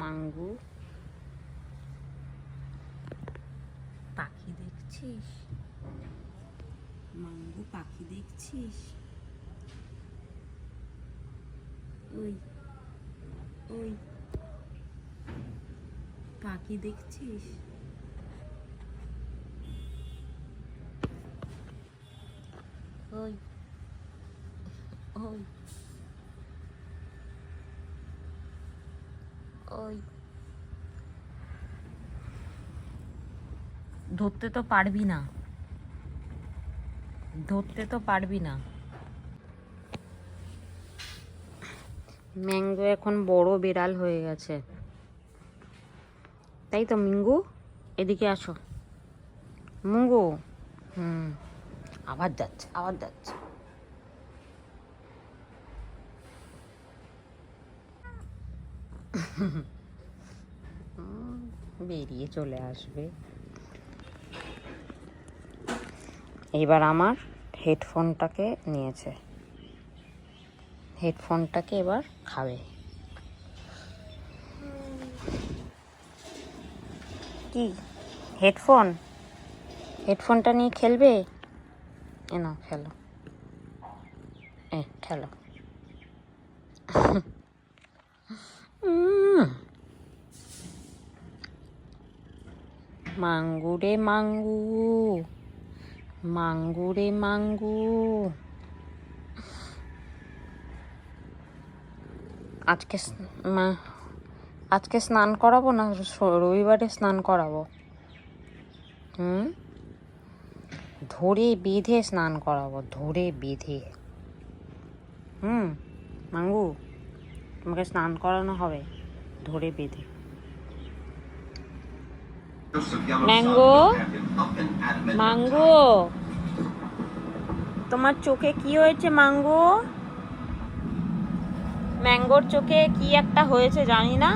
মাঙ্গু। পাখি দেখছিস? মাঙ্গু পাখি দেখছিস? ওই ওই পাখি দেখছিস? ওই ওই ওই। ধরতে তো পারবি না। ধরতে তো পারবি না। ম্যাঙ্গো এখন বড় বিড়াল হয়ে গেছে। তাই তো মিঙ্গু? এদিকে আসো। মুঙ্গু? হুম। আবার যাচ্ছে আবার যাচ্ছে। বেরিয়ে চলে আসবে। এবার আমার হেডফোনটাকে নিয়েছে। হেডফোনটাকে এবার খাবে। কি? হেডফোন? হেডফোনটা নিয়ে খেলবে? এ নাও খেলো। এ, খেলো। মাঙ্গু রে মাঙ্গু মাঙ্গু রে মাঙ্গু আজকে আজকে স্নান করাবো না? রবিবারে স্নান করাবো? হুম? ধরে বেঁধে স্নান করাবো, ধরে বেঁধে। হুম? মাঙ্গু, তোমাকে স্নান করানো হবে। ধরে বেঁধে। ম্যাঙ্গো ম্যাঙ্গো তোমার চোখে কি হয়েছে মাঙ্গো ম্যাঙ্গোর চোখে কি একটা হয়েছে জানি না।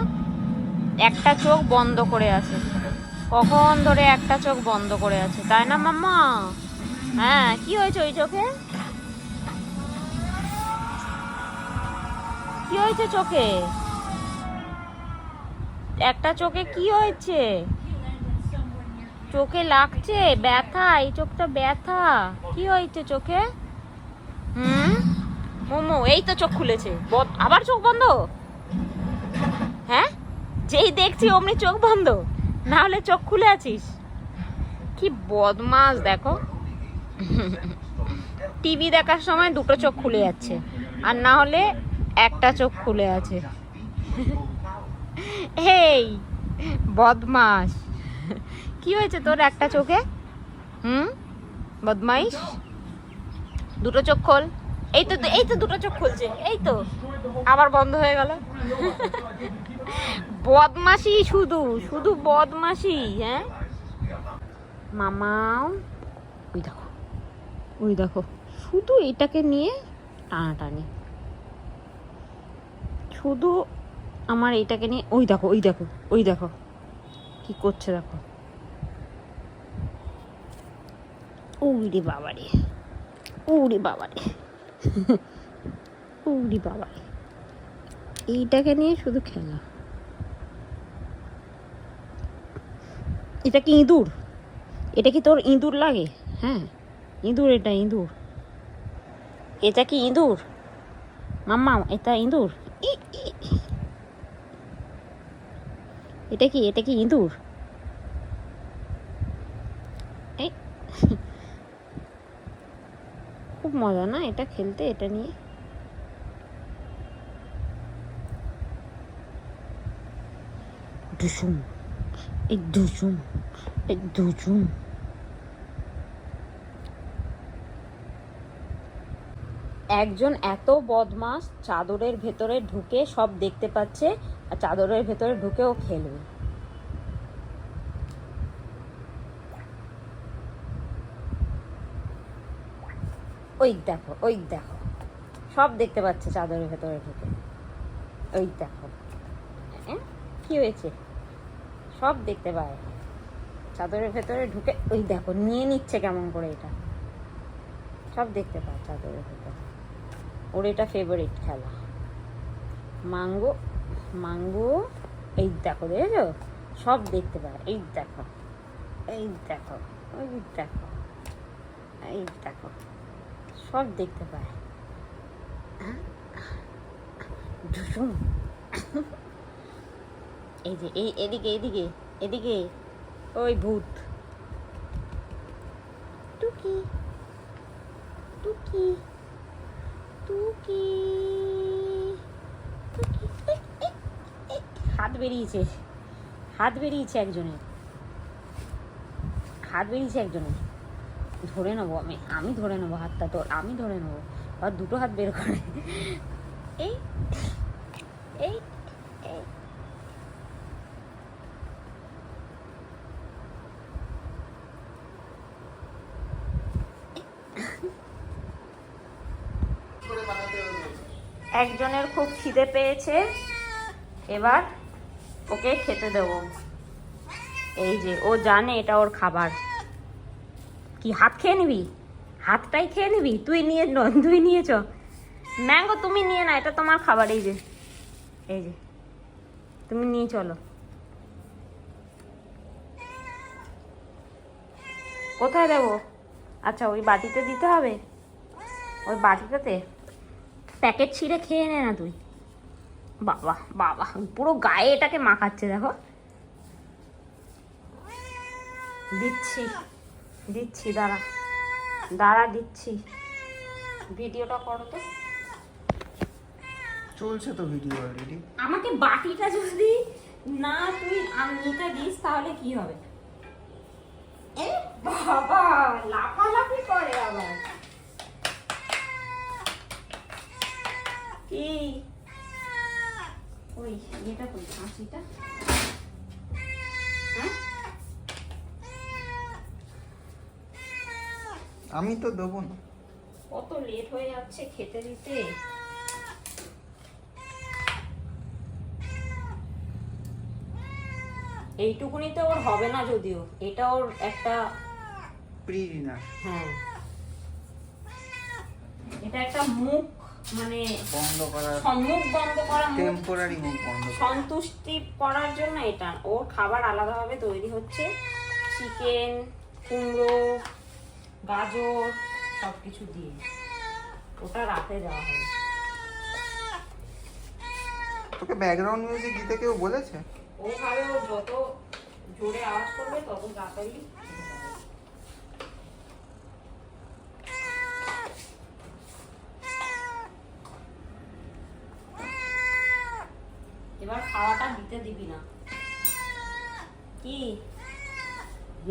একটা চোখ বন্ধ করে আছে। কখন ধরে একটা চোখ বন্ধ করে আছে, তাই না, মাম্মা? হ্যাঁ কি হয়েছে ওই চোখে? কি হয়েছে চোখে? একটা চোখে কি হয়েছে? চোখে লাগছে? ব্যথা, এই চোখটা ব্যথা। কি হয়েছে চোখে? হুম? মোমো, এই তো চোখ খুলেছে। আবার চোখ বন্ধ? হ্যাঁ? যেই দেখছি অমনি চোখ বন্ধ। না হলে চোখ খুলে আছিস। কি বদমাস দেখো। টিভি দেখার সময় দুটো চোখ খুলে যাচ্ছে। আর না হলে একটা চোখ খুলে আছে। এই বদমাস কি হয়েছে তোর একটা চোখে? হুম? বদমাইশ? দুটো চোখ খোল। এই তো এই তো দুটো চোখ খুলছে, এই তো। আবার বন্ধ হয়ে গেল। বদমাসি শুধু শুধু বদমাসি হ্যাঁ? মামাও, ওই দেখো ওই দেখো, শুধু এটাকে নিয়ে টানা টানাটানি। শুধু আমার এইটাকে নিয়ে, ওই দেখো ওই দেখো ওই দেখো, কি করছে দেখো। উড়ি বাবারে উড়ি বাবারে উড়ি বাবারে। এইটাকে নিয়ে শুধু খেলা। এটা কি ইঁদুর? এটা কি তোর ইঁদুর লাগে? হ্যাঁ ইঁদুর এটা ইঁদুর। এটা কি ইঁদুর? মাম্মা, এটা ইঁদুর। এটা কি এটা কি ইঁদুর এই খুব মজা না এটা খেলতে, এটা নিয়ে? দুসুম এই দুসুম এই দুসুম একজন এত বদমাস চাদরের ভেতরে ঢুকে সব দেখতে পাচ্ছে, আর চাদরের ভেতরে ঢুকেও খেলবে। ওই দেখো ওই দেখো। সব দেখতে পাচ্ছে চাদরের ভেতরে ঢুকে। ওই দেখো। হ্যাঁ? কি হয়েছে? সব দেখতে পায়। চাদরের ভেতরে ঢুকে ওই দেখো, নিয়ে নিচ্ছে কেমন করে এটা। সব দেখতে পায় চাদরের ভেতরে। ওর এটা ফেভারিট খেলা। মাঙ্গো মাঙ্গো, এই দেখো, দেখেছ? সব দেখতে পায়। এই দেখো এই দেখো, ওই দেখো, এই দেখো। সব দেখতে পায়? ঢুসুম। এই যে, এই এদিকে এদিকে এদিকে। ওই ভূত। টুকি। টুকি। টুকি। হাত বেরিয়েছে। হাত বেরিয়েছে একজনের। হাত বেরিয়েছে একজনের। ধরে নেব আমি আমি ধরে নেব হাতটা তোর, আমি ধরে নেব। আর দুটো হাত বের করে। এই এই। একজনের খুব খিদে পেয়েছে, এবার ওকে খেতে দেবো। এই যে, ও জানে এটা ওর খাবার। কি হাত খেয়ে নিবি? হাতটাই খেয়ে নিবি? তুই নিয়ে তুই নিয়েছ ম্যাঙ্গো তুমি নিয়ে না, এটা তোমার খাবার, এই যে। এই যে। তুমি নিয়ে চলো। কোথায় দেবো আচ্ছা ওই বাটিতে দিতে হবে? ওই বাটিটাতে? প্যাকেট ছিঁড়ে খেয়ে নে না তুই। বাবা বাবা, পুরো গায়ে এটাকে মাখাচ্ছে, দেখো। দিচ্ছি। দিচ্ছি দাঁড়া। দাঁড়া দিচ্ছি। ভিডিওটা করো তো। চলছে তো ভিডিও অলরেডি আমাকে বাটিটা যদি না তুই নিতে দিস তাহলে কি হবে? এ বাবা লাফালাফি করে আবার। কি ওই এটা কই হাসিটা। আমি তো দেবো না। কত লেট হয়ে যাচ্ছে খেতে দিতে? এইটুকুনিতে ওর হবে না যদিও। এটা ওর একটা প্রি ডিনার হ্যাঁ। এটা একটা মুখ মানে বন্ধ করার সম্মুখ বন্ধ করা টেম্পোরারি মুখ বন্ধ। সন্তুষ্টি করার জন্য এটা। ওর খাবার আলাদাভাবে তৈরি হচ্ছে। চিকেন কুমড়ো গাজর সব কিছু দিয়ে। ওটা রাতে দেওয়া হবে তোকে ব্যাকগ্রাউন্ড মিউজিক দিতে কেউ বলেছে? ওভাবে ও যত জোরে আওয়াজ করবে তত তাড়াতাড়ি এবার খাওয়াটা দিতে দিবি না। কি?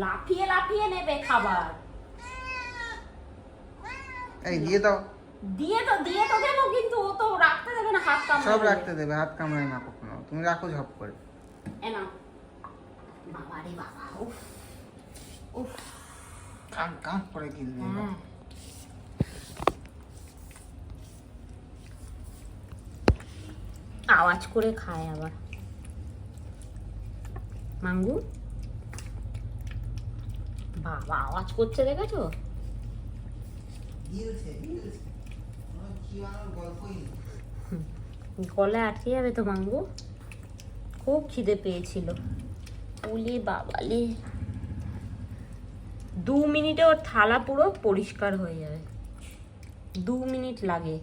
লাফিয়ে লাফিয়ে নেবে খাবার। এই দিয়ে দাও। দিয়ে তো দিয়ে তো দেবো কিন্তু ও তো রাখতে দেবে না হাত কামড়ে সব রাখতে দেবে হাত কামড়ায় না কখনো। তুমি রাখো ঝপ করে। এ নাও। বাবা রে বাবা উফ। উফ কান কান করে গিলবে আওয়াজ করে খায় আবার। মাঙ্গু? বাবা আওয়াজ করছে দেখেছ? গলে আটকে যাবে তো মাঙ্গু? খুব খিদে পেয়েছিল। ওলে বাবালি। দু মিনিটে ওর থালা পুরো পরিষ্কার হয়ে যাবে। দু মিনিট লাগে।